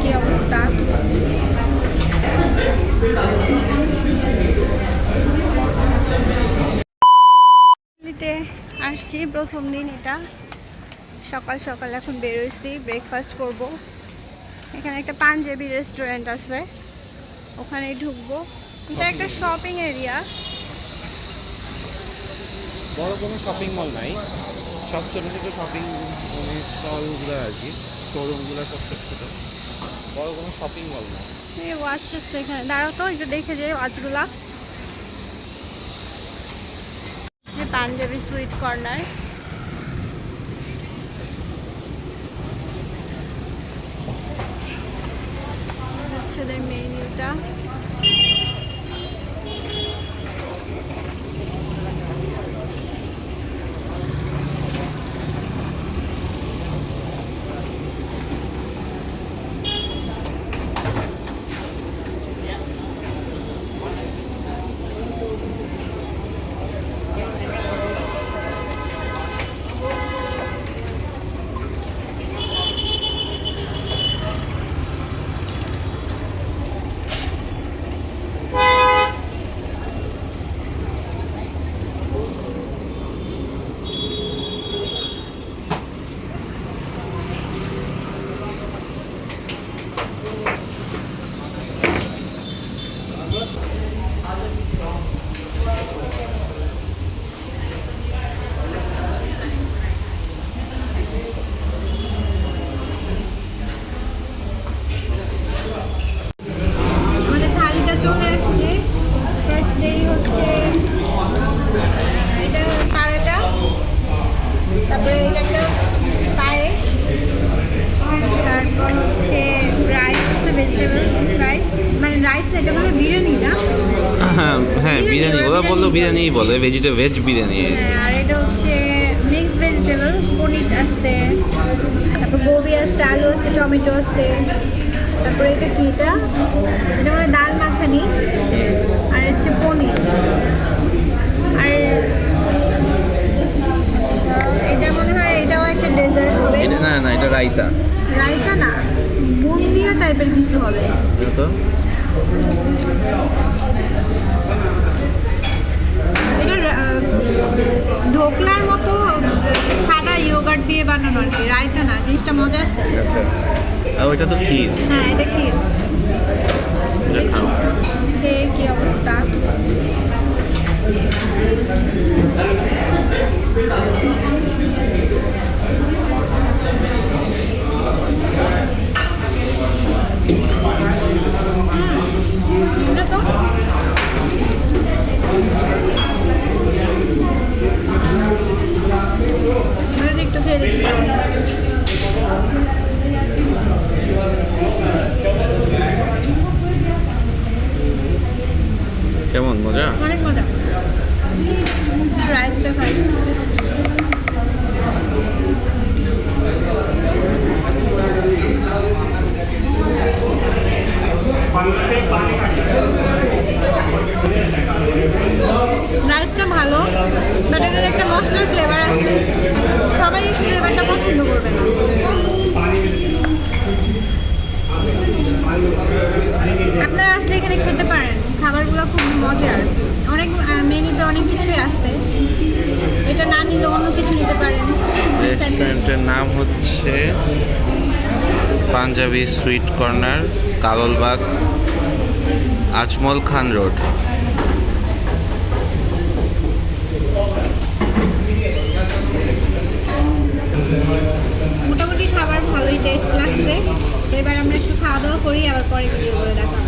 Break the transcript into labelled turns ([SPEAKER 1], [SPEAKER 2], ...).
[SPEAKER 1] কি অবস্থা? দিল্লিতে আসছি, প্রথম দিন এটা। সকাল সকাল এখন বেরোইছি ব্রেকফাস্ট করব। এখানে একটা পাঞ্জাবি রেস্টুরেন্ট আছে। ওখানেই ঢুকবো। এটা একটা শপিং এরিয়া
[SPEAKER 2] বড় কোনো শপিং মল নাই। সব ছোটো ছোটো শপিং স্টলগুলো আর কি শোরুমগুলো সব ছোটো ছোট। বড় কোনো শপিং মল না।
[SPEAKER 1] এই ওয়াচ সেখানে। দাঁড়াও তো, একটু দেখে যাই ওয়াচগুলা যে পাঞ্জাবি সুইট কর্নার হচ্ছে ওদের মেনুটা আমাদের থালিটা চলে আসছে ফার্স্ট ডেই হচ্ছে আহ, এটা পাড়াটা তারপরে এটা একটা পায়েস তারপর হচ্ছে রাইস আছে ভেজিটেবল রাইস মানে রাইস না এটা বলে বিরিয়ানি না
[SPEAKER 2] হ্যাঁ বিরিয়ানি ওরা বলল বিরিয়ানিই বলে ভেজিটে ভেজ বিরিয়ানি।
[SPEAKER 1] হ্যাঁ আর এটা হচ্ছে মিক্স ভেজিটেবল পনির আছে তারপর গোবি আছে আলু আছে টমেটো আছে তারপরে এটা কি এটা? এটা মানে ডাল মাখানি আর হচ্ছে পনির। আর এটা মনে হয় এটাও একটা ডেজার্ট হবে।
[SPEAKER 2] এটা না না এটা রাইতা
[SPEAKER 1] রাইতা না বুন্দিয়া টাইপের কিছু হবে।
[SPEAKER 2] এটা তো?
[SPEAKER 1] এটা ঢোকলার মতো সাদা ইয়োগার্ট দিয়ে বানানো আর কি রায়তা না জিনিসটা মজা আছে?
[SPEAKER 2] আচ্ছা আর ওইটা তো ক্ষীর।
[SPEAKER 1] হ্যাঁ এটা কি
[SPEAKER 2] এটা খাও।
[SPEAKER 1] কে কি অবস্থা হুম, এটা তো এটা একটু খেয়ে দেখি
[SPEAKER 2] কেমন মজা
[SPEAKER 1] অনেক মজা রাইসটা খাই। রাইসটা ভালো বাট এটার একটা মশলার ফ্লেভার আছে। সবাই এই ফ্লেভারটা পছন্দ করবে না। আপনারা আসলে এখানে খেতে পারেন। খাবারগুলো খুব মজার। অনেক মেনুতে অনেক কিছুই আছে। এটা না নিলে অন্য কিছু নিতে পারেন।
[SPEAKER 2] রেস্টুরেন্টের নাম হচ্ছে Punjabi sweet corner Karol Bagh Ajmal Khan road.
[SPEAKER 1] মোটামুটি খাবার ভালোই টেস্ট লাগছে। তো এবার আমরা একটু খাওয়া দাওয়া করি আবার পরে ভিডিও করে দেখা।